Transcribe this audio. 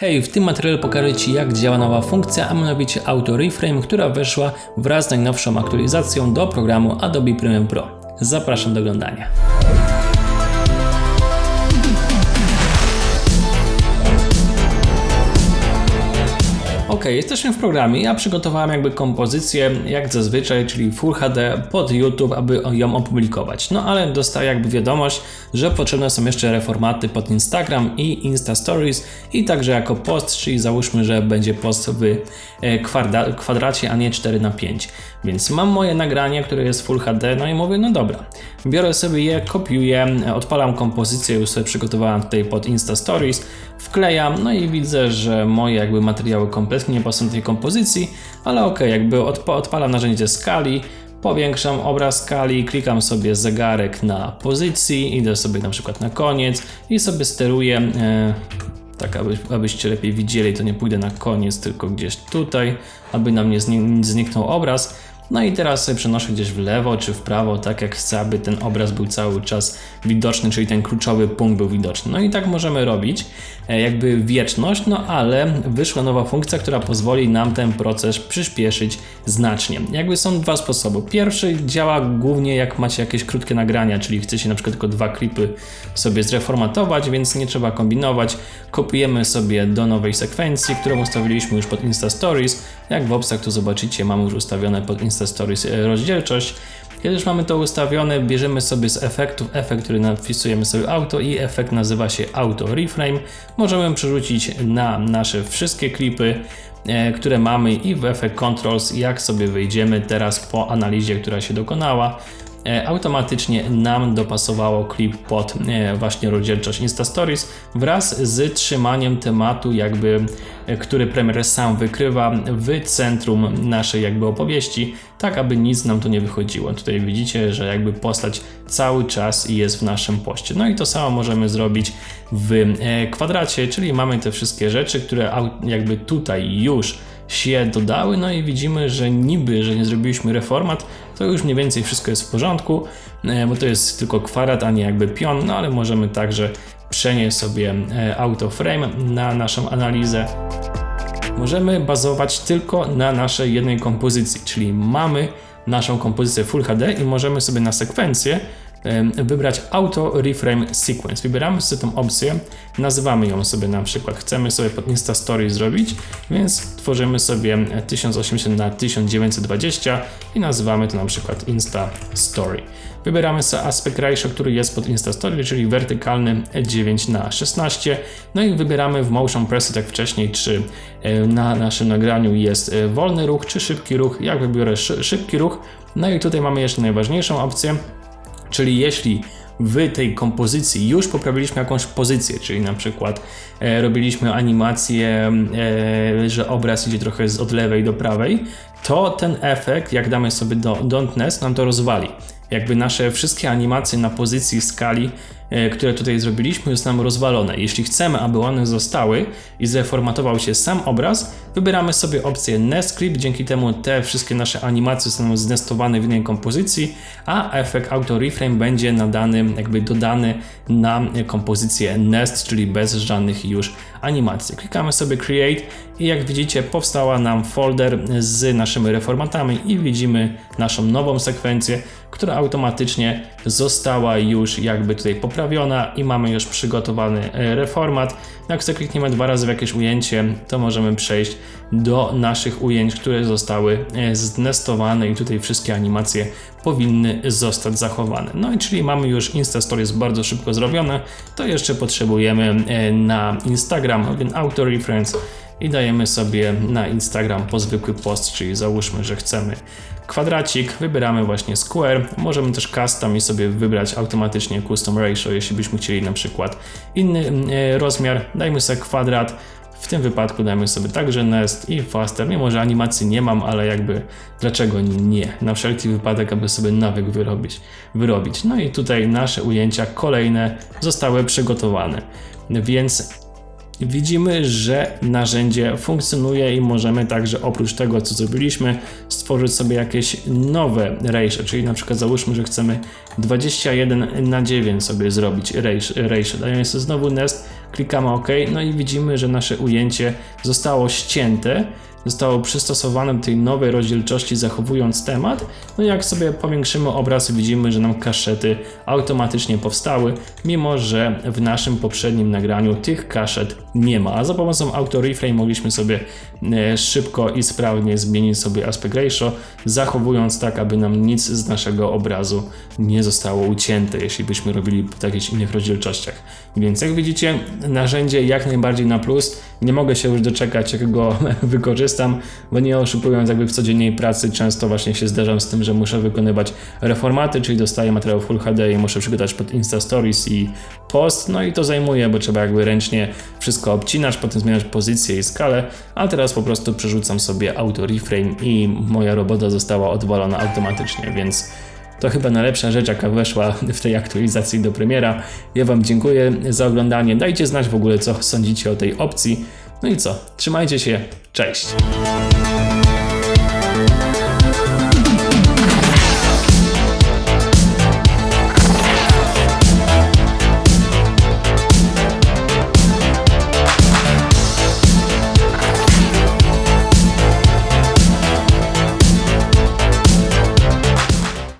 Hej, w tym materiale pokażę Ci jak działa nowa funkcja, a mianowicie Auto Reframe, która weszła wraz z najnowszą aktualizacją do programu Adobe Premiere Pro. Zapraszam do oglądania. Ok, jesteśmy w programie. Ja przygotowałem jakby kompozycję, jak zazwyczaj, czyli Full HD pod YouTube, aby ją opublikować. No ale dostaję jakby wiadomość, że potrzebne są jeszcze reformaty pod Instagram i Insta Stories i także jako post, czyli załóżmy, że będzie post w e, kwadra kwadracie, a nie 4 na 5 Więc mam moje nagranie, które jest Full HD, no i mówię, no dobra. Biorę sobie je, kopiuję, odpalam kompozycję, już sobie przygotowałem tutaj pod Insta Stories, wklejam, no i widzę, że moje jakby materiały kompletnie nie pasują do tej kompozycji, ale ok, jakby odp odpalam narzędzie skali, powiększam obraz skali, klikam sobie zegarek na pozycji, idę sobie na przykład na koniec i sobie steruję, e, tak aby, abyście lepiej widzieli, to nie pójdę na koniec, tylko gdzieś tutaj, aby nam nie zniknął obraz. No i teraz sobie przenoszę gdzieś w lewo czy w prawo, tak jak chcę, aby ten obraz był cały czas widoczny, czyli ten kluczowy punkt był widoczny. No i tak możemy robić, e, jakby wieczność, no ale wyszła nowa funkcja, która pozwoli nam ten proces przyspieszyć znacznie. Jakby są dwa sposoby. Pierwszy działa głównie jak macie jakieś krótkie nagrania, czyli chcecie na przykład tylko dwa klipy sobie zreformatować, więc nie trzeba kombinować. Kopiujemy sobie do nowej sekwencji, którą ustawiliśmy już pod Insta Stories. Jak w opcjach tu zobaczycie, mamy już ustawione pod Insta Stories e, rozdzielczość. Kiedy już mamy to ustawione, bierzemy sobie z efektów efekt, który napisujemy sobie auto i efekt nazywa się Auto Reframe. Możemy przerzucić na nasze wszystkie klipy, e, które mamy i w efekt Controls, jak sobie wyjdziemy teraz po analizie, która się dokonała, automatycznie nam dopasowało klip pod e, właśnie rozdzielczość Insta Stories wraz z trzymaniem tematu jakby, e, który Premiere sam wykrywa w centrum naszej jakby opowieści, tak aby nic nam tu nie wychodziło. Tutaj widzicie, że jakby postać cały czas jest w naszym poście. No i to samo możemy zrobić w kwadracie, czyli mamy te wszystkie rzeczy, które jakby tutaj już się dodały, no i widzimy, że niby, że nie zrobiliśmy reformat, to już mniej więcej wszystko jest w porządku, e, bo to jest tylko kwadrat, a nie jakby pion, no ale możemy także przenieść sobie e, autoframe na naszą analizę. Możemy bazować tylko na naszej jednej kompozycji, czyli mamy naszą kompozycję Full HD i możemy sobie na sekwencję wybrać Auto Reframe Sequence. Wybieramy sobie tą opcję, nazywamy ją sobie na przykład, chcemy sobie pod Insta Story zrobić, więc tworzymy sobie 1080 na 1920 i nazywamy to na przykład Insta Story. Wybieramy sobie aspect ratio, który jest pod Insta Story, czyli wertykalny 9 na 16 no i wybieramy w Motion Preset jak wcześniej, czy na naszym nagraniu jest e, wolny ruch, czy szybki ruch. Jak wybiorę szybki ruch, no i tutaj mamy jeszcze najważniejszą opcję, Czyli jeśli w tej kompozycji już poprawiliśmy jakąś pozycję, czyli na przykład e, robiliśmy animację, e, że obraz idzie trochę od lewej do prawej, to ten efekt, jak damy sobie do Don't nam to rozwali. Jakby nasze wszystkie animacje na pozycji skali E, które tutaj zrobiliśmy, zostaną rozwalone. Jeśli chcemy, aby one zostały i zreformatował się sam obraz, wybieramy sobie opcję Nest Clip, dzięki temu te wszystkie nasze animacje zostaną znestowane w innej kompozycji, a efekt Auto Reframe będzie nadany, jakby dodany na kompozycję Nest, czyli bez żadnych już animacji. Klikamy sobie Create i jak widzicie powstała nam folder z naszymi reformatami i widzimy naszą nową sekwencję, która automatycznie została już jakby tutaj poprawiona i mamy już przygotowany e, reformat. Jak sobie klikniemy dwa razy w jakieś ujęcie, to możemy przejść do naszych ujęć, które zostały e, znestowane i tutaj wszystkie animacje powinny zostać zachowane. No i czyli mamy już Insta Stories bardzo szybko zrobione, to jeszcze potrzebujemy e, na Instagram ten Auto Reference i dajemy sobie na Instagram po zwykły post, czyli załóżmy, że chcemy kwadracik, wybieramy właśnie square, możemy też custom i sobie wybrać automatycznie custom ratio, jeśli byśmy chcieli na przykład inny mm, e, rozmiar, dajmy sobie kwadrat, w tym wypadku dajmy sobie także nest i faster, mimo że animacji nie mam, ale jakby dlaczego nie, na wszelki wypadek, aby sobie nawyk wyrobić. wyrobić. No i tutaj nasze ujęcia kolejne zostały przygotowane, więc widzimy, że narzędzie funkcjonuje i możemy także oprócz tego, co zrobiliśmy, stworzyć sobie jakieś nowe ratio, czyli na przykład załóżmy, że chcemy 21 na 9 sobie zrobić ratio. Dajemy sobie znowu nest, klikamy OK, no i widzimy, że nasze ujęcie zostało ścięte, zostało przystosowane do tej nowej rozdzielczości, zachowując temat. No i jak sobie powiększymy obraz, widzimy, że nam kaszety automatycznie powstały, mimo że w naszym poprzednim nagraniu tych kaszet nie ma. A za pomocą Auto Reframe mogliśmy sobie e, szybko i sprawnie zmienić sobie aspect ratio, zachowując tak, aby nam nic z naszego obrazu nie zostało ucięte, jeśli byśmy robili w jakichś innych rozdzielczościach. Więc jak widzicie, narzędzie jak najbardziej na plus. Nie mogę się już doczekać, jak go wykorzystam, bo nie oszukując, jakby w codziennej pracy często właśnie się zdarzam z tym, że muszę wykonywać reformaty, czyli dostaję materiał Full HD i muszę przygotować pod Insta Stories i post, no i to zajmuje, bo trzeba jakby ręcznie wszystko obcinać, potem zmieniać pozycję i skalę, a teraz po prostu przerzucam sobie auto reframe i moja robota została odwalona automatycznie, więc to chyba najlepsza rzecz, jaka weszła w tej aktualizacji do premiera. Ja Wam dziękuję za oglądanie. Dajcie znać w ogóle, co sądzicie o tej opcji. No i co? Trzymajcie się. Cześć.